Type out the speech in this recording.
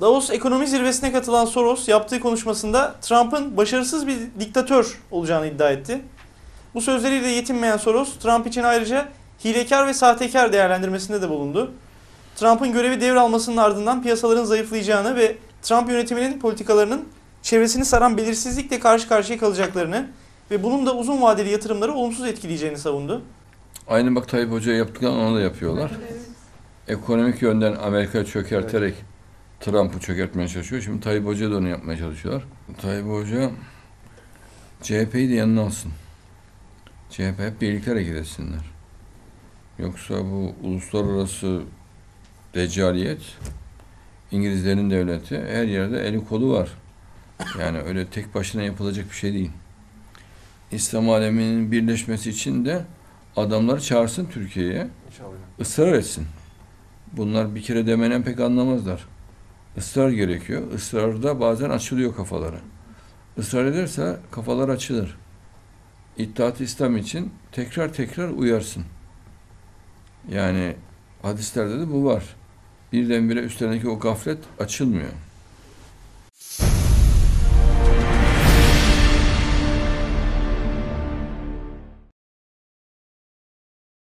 Davos ekonomi zirvesine katılan Soros yaptığı konuşmasında Trump'ın başarısız bir diktatör olacağını iddia etti. Bu sözleriyle yetinmeyen Soros, Trump için ayrıca hilekar ve sahtekar değerlendirmesinde de bulundu. Trump'ın görevi devralmasının ardından piyasaların zayıflayacağını ve Trump yönetiminin politikalarının çevresini saran belirsizlikle karşı karşıya kalacaklarını ve bunun da uzun vadeli yatırımları olumsuz etkileyeceğini savundu. Aynı bak Tayyip Hoca yaptıklarını onu da yapıyorlar. Ekonomik yönden Amerika'yı çökerterek Trump'ı çökertmeye çalışıyor. Şimdi Tayyip Hoca da onu yapmaya çalışıyorlar. Tayyip Hoca CHP'yi de yanına alsın. CHP hep birlikte hareket etsinler. Yoksa bu uluslararası deccaliyet, İngilizlerin devleti her yerde eli kolu var. Yani öyle tek başına yapılacak bir şey değil. İslam aleminin birleşmesi için de adamları çağırsın Türkiye'ye, ısrar etsin. Bunlar bir kere demenen pek anlamazlar. Israr gerekiyor. Israrda bazen açılıyor kafaları. Israr ederse kafalar açılır. İttihat İslam için tekrar tekrar uyarsın. Yani hadislerde de bu var. Birdenbire üstlerindeki o gaflet açılmıyor.